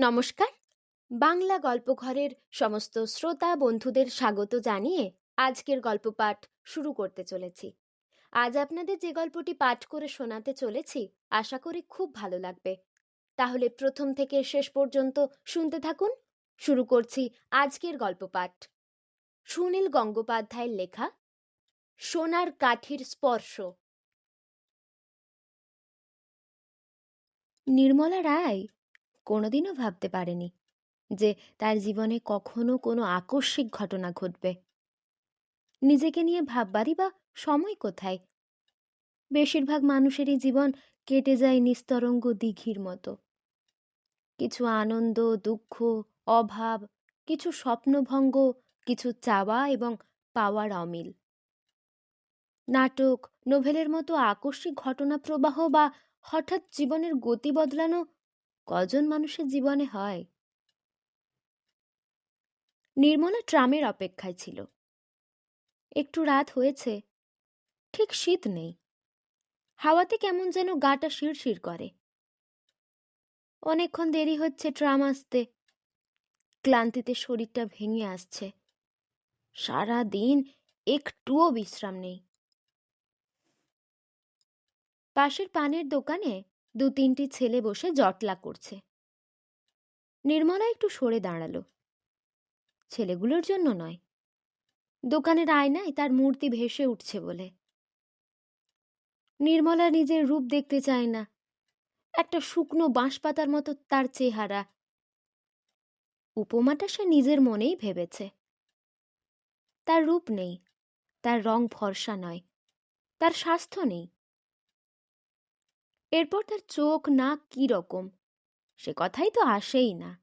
নমস্কার। বাংলা গল্পঘরের সমস্ত শ্রোতা বন্ধুদের স্বাগত জানিয়ে আজকের গল্প পাঠ শুরু করতে চলেছি। আজ আপনাদের যে গল্পটি পাঠ করে শোনাতে চলেছি, আশা করি খুব ভালো লাগবে। তাহলে প্রথম থেকে শেষ পর্যন্ত শুনতে থাকুন। শুরু করছি আজকের গল্প পাঠ। সুনীল গঙ্গোপাধ্যায়ের লেখা, সোনার কাঠির স্পর্শ নির্মলা রায় কোনোদিনও ভাবতে পারেনি যে তার জীবনে কখনো কোনো আকস্মিক ঘটনা ঘটবে। নিজেকে নিয়ে ভাববারই বা সময় কোথায়? বেশিরভাগ মানুষেরই জীবন কেটে যায় নিস্তরঙ্গ দিঘির মতো। কিছু আনন্দ, দুঃখ, অভাব, কিছু স্বপ্নভঙ্গ, কিছু চাওয়া এবং পাওয়ার অমিল। নাটক, নোভেলের মতো আকস্মিক ঘটনা প্রবাহ বা হঠাৎ জীবনের গতি বদলানো কজন মানুষের জীবনে হয়? নির্মলা ট্রামের অপেক্ষায় ছিল। একটু রাত হয়েছে, ঠিক শীত নেই। হাওয়াতে কেমন যেন গাটা শিরশির করে। অনেকক্ষণ দেরি হচ্ছে ট্রাম আসতে। ক্লান্তিতে শরীরটা ভেঙে আসছে। সারা দিন একটুও বিশ্রাম নেই। পাশের পানের দোকানে দু তিনটি ছেলে বসে জটলা করছে। নির্মলা একটু সরে দাঁড়াল। ছেলেগুলোর জন্য নয়। দোকানের আয়নায় তার মূর্তি ভেসে উঠছে বলে। নির্মলা নিজের রূপ দেখতে চায় না। একটা শুকনো বাঁশপাতার মতো তার চেহারা। উপমাটা সে নিজের মনেই ভেবেছে। তার রূপ নেই, তার রং ফর্সা নয়, তার স্বাস্থ্য নেই। এরপর তার চোখ, নাক কি রকম? সে কথাই তো আসেই না।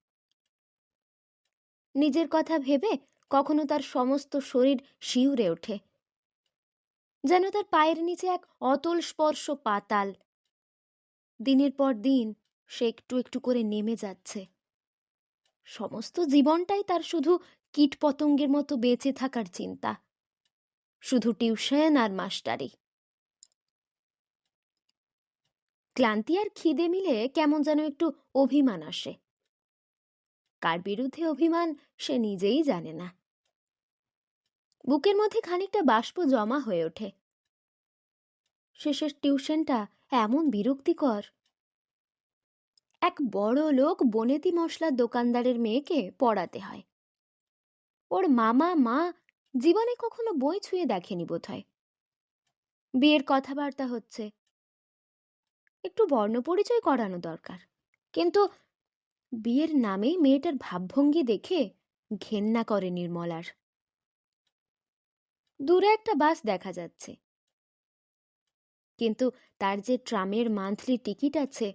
নিজের কথা ভেবে কখনো তার সমস্ত শরীর শিউরে ওঠে। যেন তার পায়ের নিচে এক অতল স্পর্শ পাতাল। দিনের পর দিন সে একটু একটু করে নেমে যাচ্ছে। সমস্ত জীবনটাই তার শুধু কীটপতঙ্গের মতো বেঁচে থাকার চিন্তা। শুধু টিউশন আর মাস্টারি। ক্লান্তি আর খিদে মিলে কেমন যেন একটু অভিমান আসে। কার বিরুদ্ধে অভিমান সে নিজেই জানে না। বুকের মধ্যে খানিকটা বাষ্প জমা হয়ে ওঠে। শেষের টিউশনটা এমন বিরক্তিকর। এক বড় লোক বনেতি মশলার দোকানদারের মেয়েকে পড়াতে হয়। ওর মামা, মা জীবনে কখনো বই ছুঁয়ে দেখেনি বোধহয়। বিয়ের কথাবার্তা হচ্ছে। একটু বর্ণপরিচয় করানো দরকার। কিন্তু বিয়ের নামেই মেয়েটার ভাবভঙ্গি দেখে ঘেন্না করে নির্মলার। দূরে একটা বাস দেখা যাচ্ছে। কিন্তু তার যে ট্রামের মান্থলি টিকিট আছে,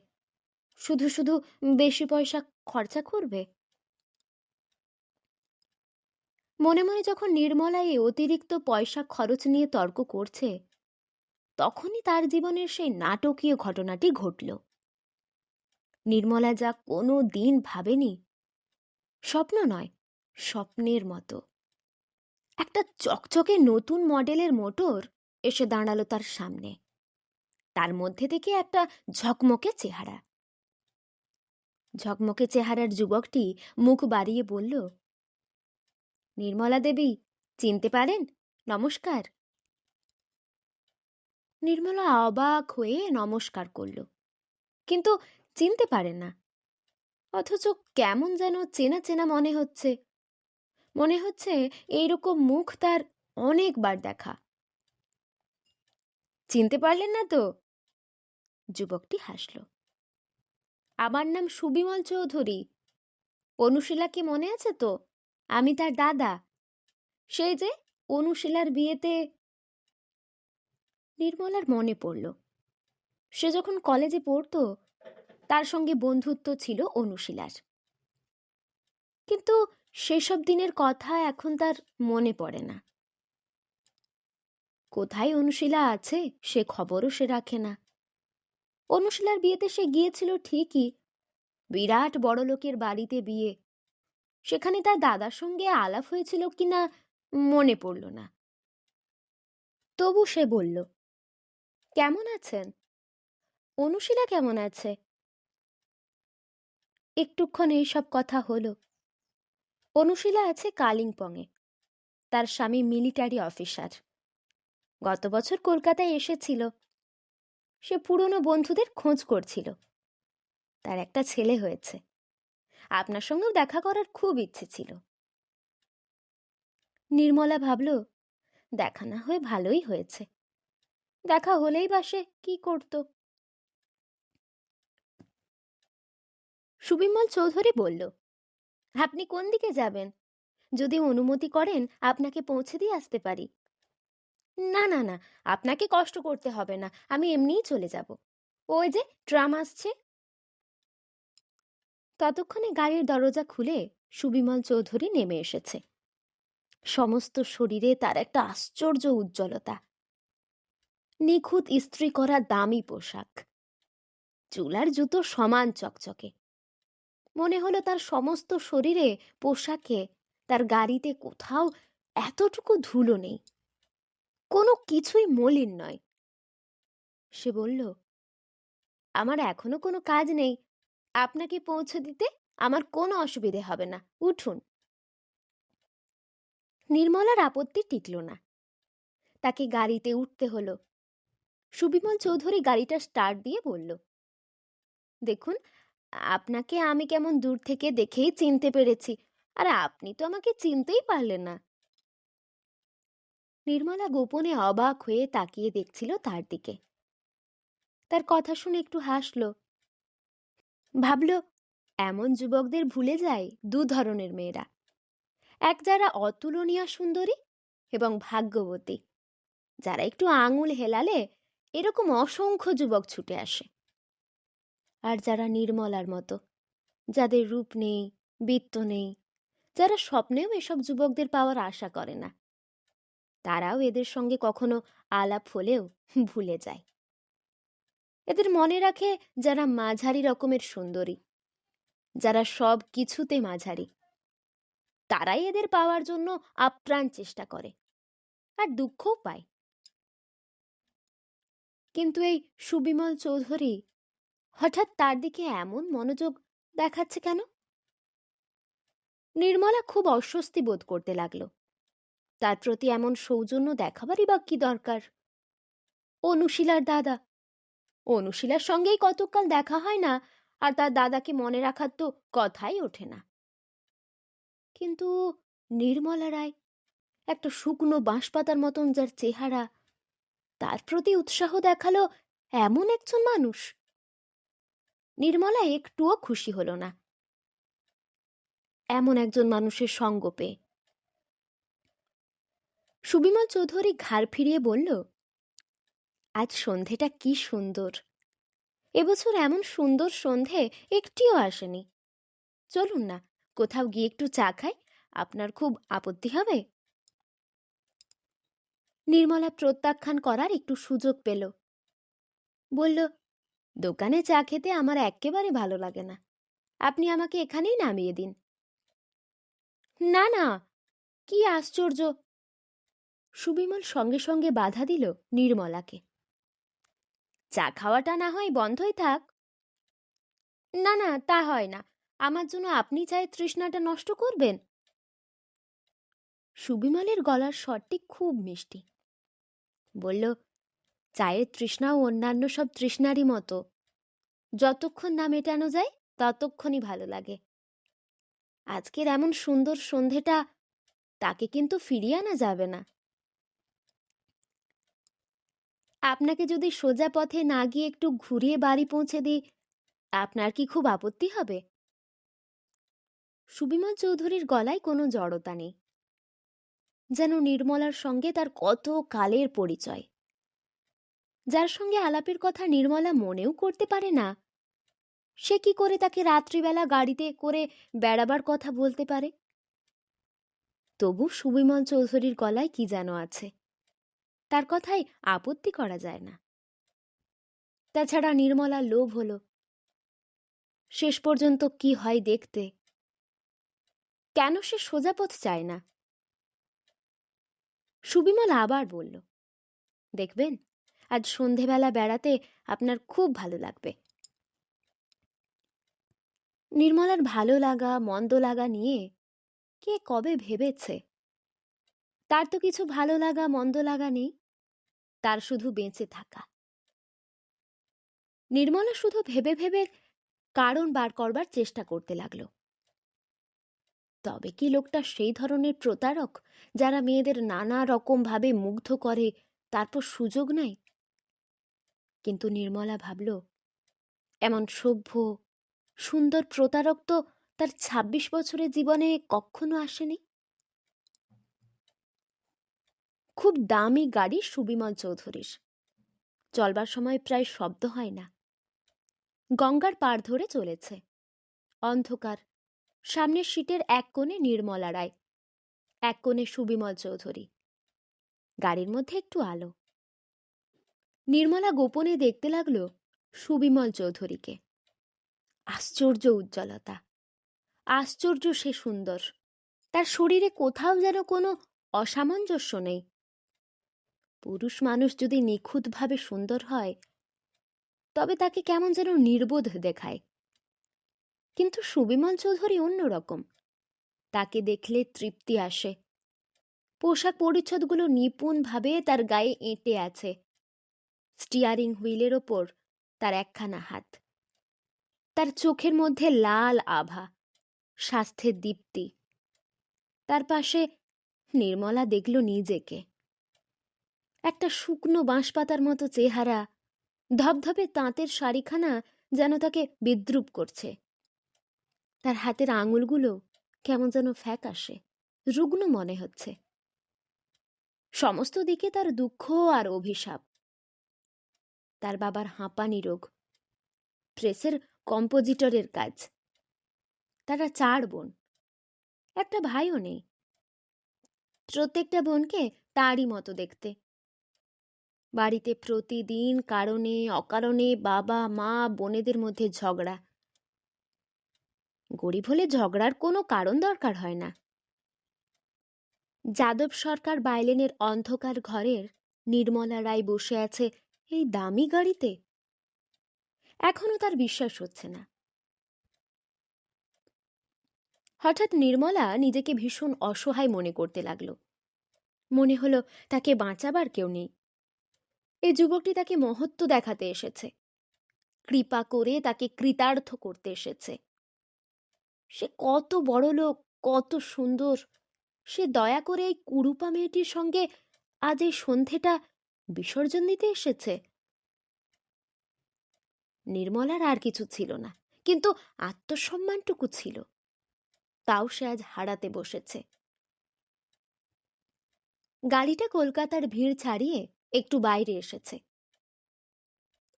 শুধু শুধু বেশি পয়সা খরচা করবে? মনে মনে যখন নির্মলা এই অতিরিক্ত পয়সা খরচ নিয়ে তর্ক করছে তখনই তার জীবনের সেই নাটকীয় ঘটনাটি ঘটল। নির্মলা যা কোনো দিন ভাবেনি, স্বপ্ন নয়, স্বপ্নের মতো। একটা চকচকে নতুন মডেলের মোটর এসে দাঁড়াল তার সামনে। তার মধ্যে থেকে একটা ঝকমকে চেহারা। ঝকমকে চেহারার যুবকটি মুখ বাড়িয়ে বলল, নির্মলা দেবী, চিনতে পারেন? নমস্কার। নির্মলা অবাক হয়ে নমস্কার করল। কিন্তু চিনতে পারে না। অথচ কেমন যেন চেনা চেনা মনে হচ্ছে। মনে হচ্ছে এইরকম মুখ তার অনেকবার দেখা। চিনতে পারলেন না তো? যুবকটি হাসল। আমার নাম সুবিমল চৌধুরী। অনুশীলাকে মনে আছে তো? আমি তার দাদা। সেই যে অনুশীলার বিয়েতে নির্মলার মনে পড়ল। সে যখন কলেজে পড়তো, তার সঙ্গে বন্ধুত্ব ছিল অনুশীলার। কিন্তু সেসব দিনের কথা এখন তার মনে পড়ে না। কোথায় অনুশীলা আছে, সে খবরও সে রাখে না। অনুশীলার বিয়েতে সে গিয়েছিল ঠিকই। বিরাট বড় লোকের বাড়িতে বিয়ে। সেখানে তার দাদার সঙ্গে আলাপ হয়েছিল কিনা মনে পড়ল না। তবু সে বলল কেমন আছেন? অনুশীলা কেমন আছে? একটুক্ষণ এইসব কথা হলো। অনুশীলা আছে কালিম্পংয়ে। তার স্বামী মিলিটারি অফিসার। গত বছর কলকাতায় এসেছিল। সে পুরনো বন্ধুদের খোঁজ করছিল। তার একটা ছেলে হয়েছে। আপনার সঙ্গেও দেখা করার খুব ইচ্ছে ছিল। নির্মলা ভাবল, দেখা না হয়ে ভালোই হয়েছে। দেখা হলেই বা সে কি করত? সুবিমল চৌধুরী বলল, আপনি কোন দিকে যাবেন? যদি অনুমতি করেন, আপনাকে পৌঁছে দিয়ে আসতে পারি। না না না, আপনাকে কষ্ট করতে হবে না, আমি এমনিই চলে যাব। ওই যে, ট্রাম আসছে। ততক্ষণে গাড়ির দরজা খুলে সুবিমল চৌধুরী নেমে এসেছে। সমস্ত শরীরে তার একটা আশ্চর্য উজ্জ্বলতা। নিখুঁত ইস্ত্রি করা দামি পোশাক। চুলার জুতো সমান চকচকে। মনে হলো তার সমস্ত শরীরে পোশাকে তার গাড়িতে কোথাও এতটুকু ধুলো নেই। কোনো কিছুই মলিন নয়। সে বলল, আমার এখনও কোনো কাজ নেই। আপনাকে পৌঁছে দিতে আমার কোনো অসুবিধে হবে না। উঠুন। নির্মলার আপত্তি টিকল না। তাকে গাড়িতে উঠতে হলো। সুবিমল চৌধুরী গাড়িটা স্টার্ট দিয়ে বলল, দেখুন, আপনাকে আমি কেমন দূর থেকে দেখেই চিনতে পেরেছি, আর আপনি তো আমাকে চিনতেই পারলেন না। নির্মলা গোপনে অবাক হয়ে তাকিয়ে দেখছিল তার দিকে। তার কথা শুনে একটু হাসল। ভাবল, এমন যুবকদের ভুলে যায় দু ধরনের মেয়েরা। এক যারা অতুলনীয় সুন্দরী এবং ভাগ্যবতী। যারা একটু আঙুল হেলালে এরকম অসংখ্য যুবক ছুটে আসে। আর যারা নির্মলার মতো, যাদের রূপ নেই, বৃত্ত নেই, যারা স্বপ্নেও এসব যুবকদের পাওয়ার আশা করে না, তারাও এদের সঙ্গে কখনো আলাপ হলেও ভুলে যায়। এদের মনে রাখে যারা মাঝারি রকমের সুন্দরী, যারা সব কিছুতে মাঝারি। তারাই এদের পাওয়ার জন্য আপ্রাণ চেষ্টা করে, আর দুঃখও পায়। কিন্তু এই সুবিমল চৌধুরী হঠাৎ তার দিকে এমন মনোযোগ দেখাচ্ছে কেন? নির্মলা খুব অস্বস্তি বোধ করতে লাগল। তার প্রতি এমন সৌজন্য দেখাবারই বা কি দরকার? অনুশীলার দাদা। অনুশীলার সঙ্গেই কতকাল দেখা হয় না, আর তার দাদাকে মনে রাখার তো কথাই ওঠে না। কিন্তু নির্মলা রায় একটা শুকনো বাঁশপাতার মতন যার চেহারা তার প্রতি উৎসাহ দেখাল এমন একজন মানুষ। নির্মলা একটুও খুশি হল না। এমন একজন মানুষের সঙ্গ পেয়ে সুবিমল চৌধুরী ঘাড় ফিরিয়ে বলল, আজ সন্ধেটা কি সুন্দর। এবছর এমন সুন্দর সন্ধে একটিও আসেনি। চলুন না, কোথাও গিয়ে একটু চা খাই, আপনার খুব আপত্তি হবে? নির্মলা প্রত্যাখ্যান করার একটু সুযোগ পেল। বলল, দোকানে চা খেতে আমার একেবারে ভালো লাগে না। আপনি আমাকে এখানেই নামিয়ে দিন। না না, কি আশ্চর্য! সুবিমল সঙ্গে সঙ্গে বাধা দিল নির্মলাকে। চা খাওয়াটা না হয় বন্ধই থাক। না না, তা হয় না। আমার জন্য আপনি চায় তৃষ্ণাটা নষ্ট করবেন? সুবিমলের গলার স্বরটি খুব মিষ্টি। বলল, চায়ের তৃষ্ণাও অন্যান্য সব তৃষ্ণারই মতো। যতক্ষণ না মেটানো যায়, ততক্ষণই ভালো লাগে। আজকের এমন সুন্দর সন্ধেটা তাকে কিন্তু ফিরিয়ে আনা যাবে না। আপনাকে যদি সোজা পথে না গিয়ে একটু ঘুরিয়ে বাড়ি পৌঁছে দিই, আপনার কি খুব আপত্তি হবে? সুবিমল চৌধুরীর গলায় কোনো জড়তা নেই। যেন নির্মলার সঙ্গে তার কত কালের পরিচয়। যার সঙ্গে আলাপের কথা নির্মলা মনেও করতে পারে না। সে কি করে তাকে রাত্রিবেলা গাড়িতে করে বেড়াবার কথা বলতে পারে? তবু সুবিমল চৌধুরীর গলায় কি যেন আছে। তার কথায় আপত্তি করা যায় না। তাছাড়া নির্মলা লোভ হলো। শেষ পর্যন্ত কি হয় দেখতে। কেন সে সোজা পথ চায় না? সুবিমল আবার বলল, দেখবেন, আজ সন্ধেবেলা বেড়াতে আপনার খুব ভালো লাগবে। নির্মলার ভালো লাগা, মন্দ লাগা নিয়ে কে কবে ভেবেছে? তার তো কিছু ভালো লাগা, মন্দ লাগা নেই। তার শুধু বেঁচে থাকা। নির্মলা শুধু ভেবে ভেবে কারণ বার করবার চেষ্টা করতে লাগল। তবে কি লোকটা সেই ধরনের প্রতারক, যারা মেয়েদের নানা রকম ভাবে মুগ্ধ করে, তারপর সুযোগ নেয়? কিন্তু নির্মলা ভাবল, এমন সভ্য, সুন্দর প্রতারক তো তার ২৬ বছরের জীবনে কখনো আসেনি? খুব দামি গাড়ি সুবিমল চৌধুরীর। চলবার সময় প্রায় শব্দ হয় না। গঙ্গার পার ধরে চলেছে। অন্ধকার সামনের সিটের এক কোণে নির্মলা রায়, এক কোণে সুবিমল চৌধুরী। গাড়ির মধ্যে একটু আলো। নির্মলা গোপনে দেখতে লাগল সুবিমল চৌধুরীকে। আশ্চর্য উজ্জ্বলতা, আশ্চর্য সে সুন্দর। তার শরীরে কোথাও যেন কোনো অসামঞ্জস্য নেই। পুরুষ মানুষ যদি নিখুঁতভাবে সুন্দর হয়, তবে তাকে কেমন যেন নির্বোধ দেখায়। কিন্তু সুবিমল চৌধুরী অন্যরকম তাকে দেখলে তৃপ্তি আসে। পোশাক পরিচ্ছদগুলো নিপুণভাবে তার গায়ে এঁটে আছে। স্টিয়ারিং হুইলের ওপর তার একখানা হাত। তার চোখের মধ্যে লাল আভা, স্বাস্থ্যের দীপ্তি। তার পাশে নির্মলা দেখল নিজেকে। একটা শুকনো বাঁশপাতার মতো চেহারা, ধবধবে তাঁতের শাড়িখানা যেন তাকে বিদ্রুপ করছে। তার হাতের আঙুলগুলো কেমন যেন ফ্যাকাশে, রুগ্ন মনে হচ্ছে। সমস্ত দিকে তার দুঃখ আর অভিশাপ। তার বাবার হাঁপানি রোগ, প্রেসের কম্পোজিটরের কাজ, তারা চার বোন, একটা ভাইও নেই। প্রত্যেকটা বোনকে তারই মতো দেখতে। বাড়িতে প্রতিদিন কারণে, অকারণে বাবা, মা, বোনেদের মধ্যে ঝগড়া। গরিব হলে ঝগড়ার কোনো কারণ দরকার হয় না। যাদব সরকার বাইলেনের অন্ধকার ঘরের নির্মলা রায় বসে আছে এই দামি গাড়িতে। এখনও তার বিশ্বাস হচ্ছে না। হঠাৎ নির্মলা নিজেকে ভীষণ অসহায় মনে করতে লাগল। মনে হলো তাকে বাঁচাবার কেউ নেই। এই যুবকটি তাকে মহত্ব দেখাতে এসেছে। কৃপা করে তাকে কৃতার্থ করতে এসেছে। সে কত বড় লোক কত সুন্দর। সে দয়া করে এই কুরুপা মেয়েটির সঙ্গে আজ এই সন্ধেটা বিসর্জন দিতে এসেছে। নির্মলার আর কিছু ছিল না, কিন্তু আত্মসম্মানটুকু ছিল। তাও সে আজ হারাতে বসেছে। গাড়িটা কলকাতার ভিড় ছাড়িয়ে একটু বাইরে এসেছে।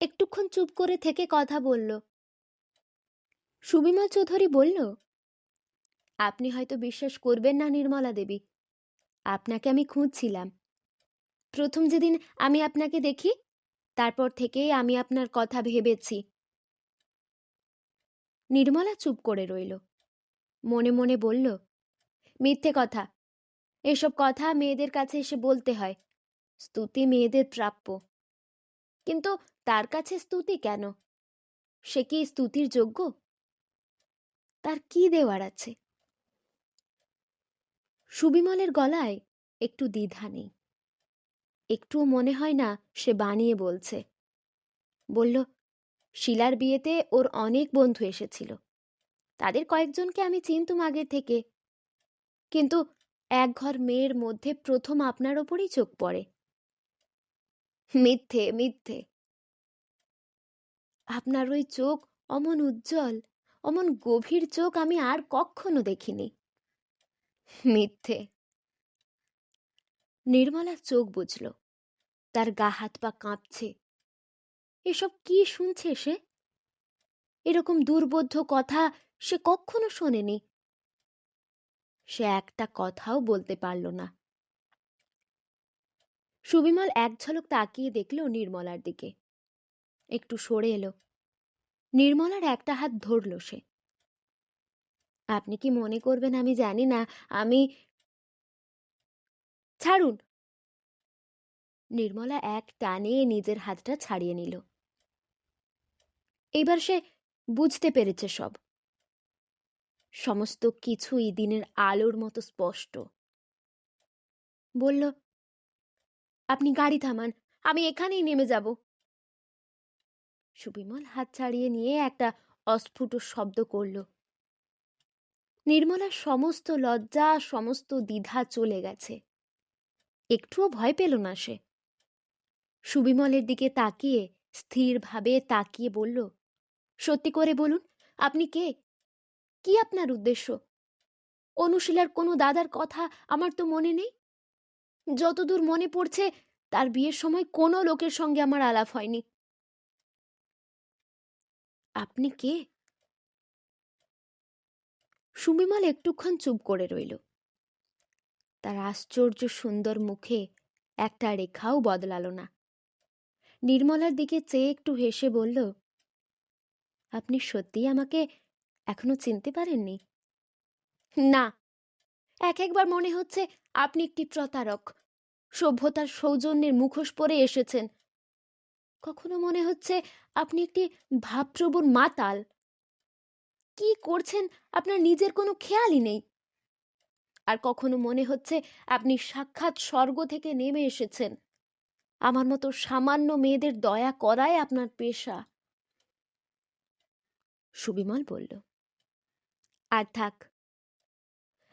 একটুক্ষণ চুপ করে থেকে কথা বলল। সুবিমল চৌধুরী বলল আপনি হয়তো বিশ্বাস করবেন না নির্মলা দেবী। আপনাকে আমি খুঁজছিলাম। প্রথম যেদিন আমি আপনাকে দেখি, তারপর থেকেই আমি আপনার কথা ভেবেছি। নির্মলা চুপ করে রইল। মনে মনে বলল, মিথ্যে কথা। এসব কথা মেয়েদের কাছে এসে বলতে হয়। স্তুতি মেয়েদের প্রাপ্য। কিন্তু তার কাছে স্তুতি কেন? সে কি স্তুতির যোগ্য? তার কি দেওয়ার আছে? সুবিমলের গলায় একটু দ্বিধা নেই। একটুও মনে হয় না সে বানিয়ে বলছে। বলল, শিলার বিয়েতে ওর অনেক বন্ধু এসেছিল। তাদের কয়েকজনকে আমি চিনতুম আগের থেকে। কিন্তু এক ঘর মেয়ের মধ্যে প্রথম আপনার ওপরই চোখ পড়ে। মিথ্যে মিথ্যে। আপনার ওই চোখ অমন উজ্জ্বল, অমন গভীর চোখ আমি আর কখনো দেখিনি। মিথ্যে। নির্মলার চোখ বুঝল তার গা হাত পা কাঁপছে। এসব কি শুনছে সে? এরকম দুর্বোধ্য কথা সে কখনো শোনেনি। সে একটা কথাও বলতে পারল না। সুবিমল এক ঝলক তাকিয়ে দেখল নির্মলার দিকে। একটু সরে এলো। নির্মলার একটা হাত ধরল সে। আপনি কি মনে করবেন আমি জানি না, আমি ছাড়ুন। নির্মলা এক টানে নিজের হাতটা ছাড়িয়ে নিল। এবার সে বুঝতে পেরেছে সব। সমস্ত কিছুই দিনের আলোর মতো স্পষ্ট। বলল, আপনি গাড়ি থামান, আমি এখানেই নেমে যাব। সুবিমল হাত ছাড়িয়ে নিয়ে একটা অস্ফুট শব্দ করল। নির্মলার সমস্ত লজ্জা, সমস্ত দ্বিধা চলে গেছে। একটুও ভয় পেল না সে। সুবিমলের দিকে তাকিয়ে, স্থিরভাবে তাকিয়ে বলল, সত্যি করে বলুন, আপনি কে? কি আপনার উদ্দেশ্য? অনুশীলার কোনো দাদার কথা আমার তো মনে নেই। যতদূর মনে পড়ছে, তার বিয়ের সময় কোনো লোকের সঙ্গে আমার আলাপ হয়নি। আপনি কে? সুবিমল একটুক্ষণ চুপ করে রইল। তার আশ্চর্য সুন্দর মুখে একটা রেখাও বদলালো না। নির্মলার দিকে চেয়ে একটু হেসে বলল, আপনি সত্যিই আমাকে এখনও চিনতে পারেননি? না। এক একবার মনে হচ্ছে আপনি একটি প্রতারক সভ্যতার সৌজন্যের মুখোশ পরে এসেছেন। কখনো মনে হচ্ছে আপনি একটি ভাবপ্রবণ মাতাল। কি করছেন? আপনার নিজের কোনো খেয়ালই নেই। আর কখনো মনে হচ্ছে আপনি সাক্ষাৎ স্বর্গ থেকে নেমে এসেছেন? আমার মতো সামান্য মেয়েদের দয়া করাই আপনার পেশা। সুবিমল বলল, আর থাক।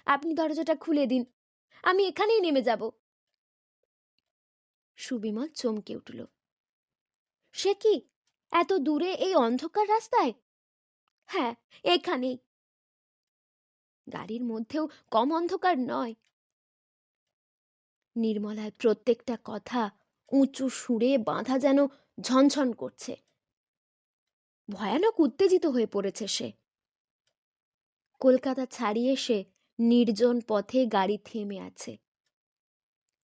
আপনি দরজাটা খুলে দিন। আমি এখানেই নেমে যাব। সুবিমল চমকে উঠল, সে কি এত দূরে এই অন্ধকার রাস্তায়? হ্যাঁ এখানেই। গাড়ির মধ্যেও কম অন্ধকার নয়। নির্মলার প্রত্যেকটা কথা উঁচু সুরে বাঁধা যেন ঝনঝন করছে। ভয়ানক উত্তেজিত হয়ে পড়েছে সে। কলকাতা ছাড়িয়ে সে নির্জন পথে গাড়ি থেমে আছে। এক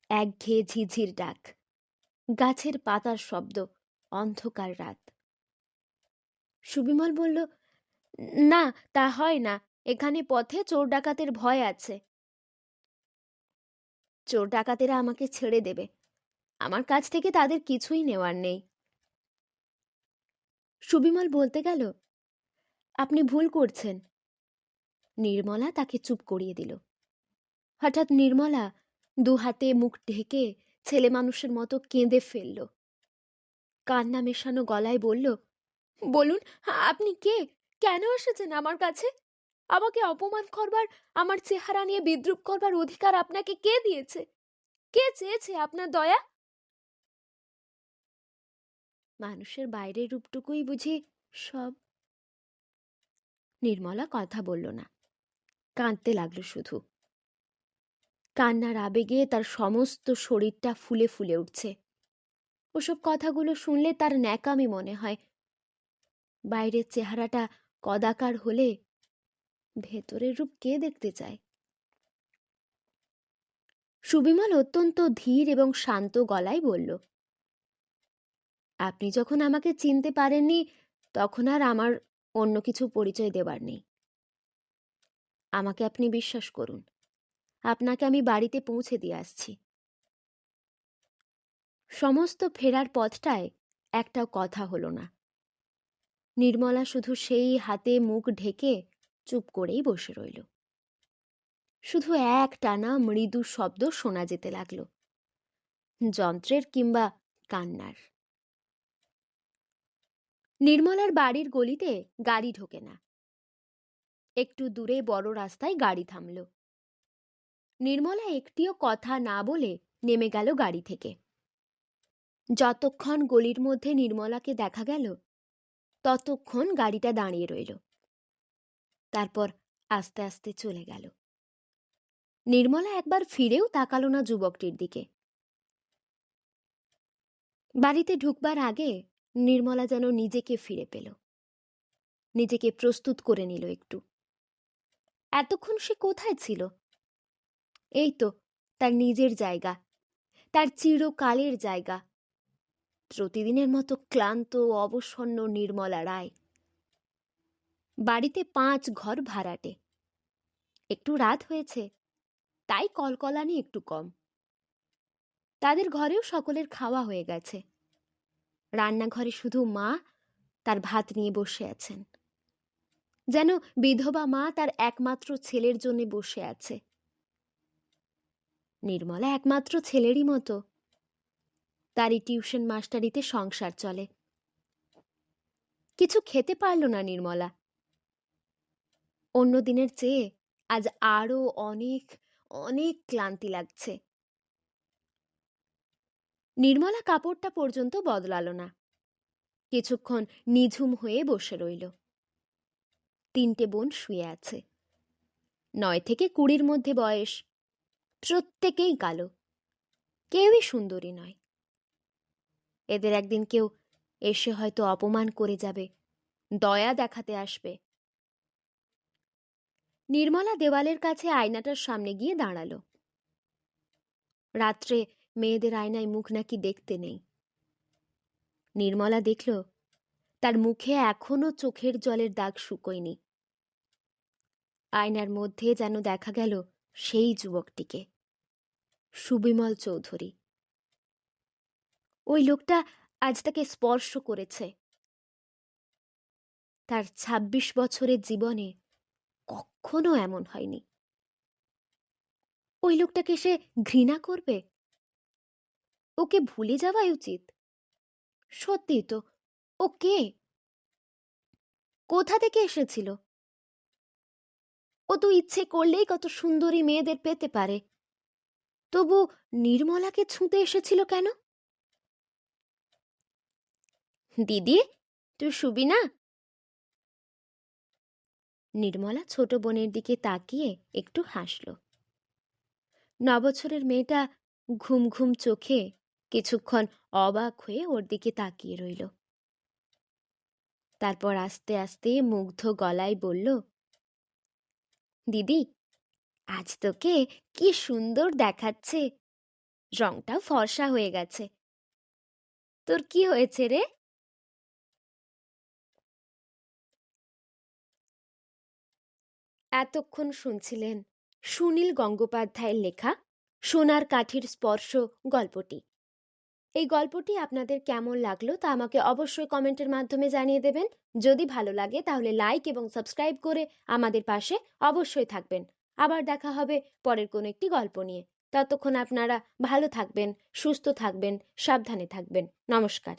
একঘেয়ে ঝিঝির ডাক, গাছের পাতার শব্দ, অন্ধকার রাত। সুবিমল বলল না, তা হয় না। এখানে পথে চোর ডাকাতের ভয় আছে। চোর ডাকাতেরা আমাকে ছেড়ে দেবে। আমার কাছ থেকে তাদের কিছুই নেওয়ার নেই। সুবিমল বলতে গেল, আপনি ভুল করছেন। নির্মলা তাকে চুপ করিয়ে দিল। হঠাৎ নির্মলা দু হাতে মুখ ঢেকে ছেলে মানুষের মতো কেঁদে ফেলল। কান্না মেশানো গলায় বলল, বলুন, আপনি কে? কেন এসেছেন আমার কাছে? আমাকে অপমান করবার, আমার চেহারা নিয়ে বিদ্রুপ করবার অধিকার আপনাকে কে দিয়েছে? কে চেয়েছে আপনার দয়া? মানুষের বাইরের রূপটুকুই বুঝি সব। নির্মলা কথা বলল না। কাঁদতে লাগল শুধু। কান্নার আবেগে তার সমস্ত শরীরটা ফুলে ফুলে উঠছে। ওসব কথাগুলো শুনলে তার ন্যাকামি মনে হয়। বাইরের চেহারাটা কদাকার হলে ভেতরের রূপ কে দেখতে চায়? সুবিমল অত্যন্ত ধীর এবং শান্ত গলায় বলল, আপনি যখন আমাকে চিনতে পারেননি, তখন আর আমার অন্য কিছু পরিচয় দেবার নেই। আমাকে আপনি বিশ্বাস করুন, আপনাকে আমি বাড়িতে পৌঁছে দিয়ে আসছি। সমস্ত ফেরার পথটায় একটা কথা হলো না। নির্মলা শুধু সেই হাতে মুখ ঢেকে চুপ করেই বসে রইল। শুধু এক টানা মৃদু শব্দ শোনা যেতে লাগল। যন্ত্রের কিংবা কান্নার। নির্মলার বাড়ির গলিতে গাড়ি ঢোকে না। একটু দূরে বড় রাস্তায় গাড়ি থামল। নির্মলা একটিও কথা না বলে নেমে গেল গাড়ি থেকে। যতক্ষণ গলির মধ্যে নির্মলাকে দেখা গেল ততক্ষণ গাড়িটা দাঁড়িয়ে রইল। তারপর আস্তে আস্তে চলে গেল। নির্মলা একবার ফিরেও তাকালো না যুবকটির দিকে। বাড়িতে ঢুকবার আগে নির্মলা যেন নিজেকে ফিরে পেল। নিজেকে প্রস্তুত করে নিল একটু। এতক্ষণ সে কোথায় ছিল? এই তো, তার নিজের জায়গা, তার চিরকালের জায়গা। প্রতিদিনের মতো ক্লান্ত, অবসন্ন, নির্মলা রায়। বাড়িতে পাঁচ ঘর ভাড়াটে। একটু রাত হয়েছে, তাই কলকলানি একটু কম। তাদের ঘরেও সকলের খাওয়া হয়ে গেছে। রান্নাঘরে শুধু মা তার ভাত নিয়ে বসে আছেন। যেন বিধবা মা তার একমাত্র ছেলের জন্য বসে আছে। নির্মলা একমাত্র ছেলেরই মতো। তারই টিউশন মাস্টারিতে সংসার চলে। কিছু খেতে পারল না নির্মলা। অন্য দিনের চেয়ে আজ আরও অনেক অনেক ক্লান্তি লাগছে। নির্মলা কাপড়টা পর্যন্ত বদলালো না। কিছুক্ষণ নিঝুম হয়ে বসে রইল। তিনটে বোন শুয়ে আছে। নয় থেকে কুড়ির মধ্যে বয়স। প্রত্যেকেই কালো। কেউই সুন্দরী নয়। এদের একদিন কেউ এসে হয়তো অপমান করে যাবে, দয়া দেখাতে আসবে। নির্মলা দেওয়ালের কাছে আয়নাটার সামনে গিয়ে দাঁড়াল। রাত্রে মেয়েদের আয়নায় মুখ নাকি দেখতে নেই। নির্মলা দেখল, তার মুখে এখনও চোখের জলের দাগ শুকোয়নি। আয়নার মধ্যে যেন দেখা গেল সেই যুবকটিকে। সুবিমল চৌধুরী। ওই লোকটা আজ তাকে স্পর্শ করেছে। তার ২৬ বছরের জীবনে কখনো এমন হয়নি। ওই লোকটাকে সে ঘৃণা করবে? ওকে ভুলে যাওয়াই উচিত। সত্যি তো, ও কে? কোথা থেকে এসেছিল? ও তো ইচ্ছে করলেই কত সুন্দরী মেয়েদের পেতে পারে। তবু নির্মলাকে ছুঁতে এসেছিল কেন? দিদি, তুই শুবি না? নির্মলা ছোট বোনের দিকে তাকিয়ে একটু হাসল। নবছরের মেয়েটা ঘুম ঘুম চোখে কিছুক্ষণ অবাক হয়ে ওর দিকে তাকিয়ে রইল। তারপর আস্তে আস্তে মুগ্ধ গলায় বলল, দিদি, আজ তোকে কি সুন্দর দেখাচ্ছে। রংটাও ফর্সা হয়ে গেছে। তোর কি হয়েছে রে? এতক্ষণ শুনছিলেন সুনীল গঙ্গোপাধ্যায়ের লেখা সোনার কাঠির স্পর্শ গল্পটি। এই গল্পটি আপনাদের কেমন লাগল তা আমাকে অবশ্যই কমেন্টের মাধ্যমে জানিয়ে দেবেন। যদি ভালো লাগে তাহলে লাইক এবং সাবস্ক্রাইব করে আমাদের পাশে অবশ্যই থাকবেন। আবার দেখা হবে পরের কোনো একটি গল্প নিয়ে। ততক্ষণ আপনারা ভালো থাকবেন, সুস্থ থাকবেন, সাবধানে থাকবেন। নমস্কার।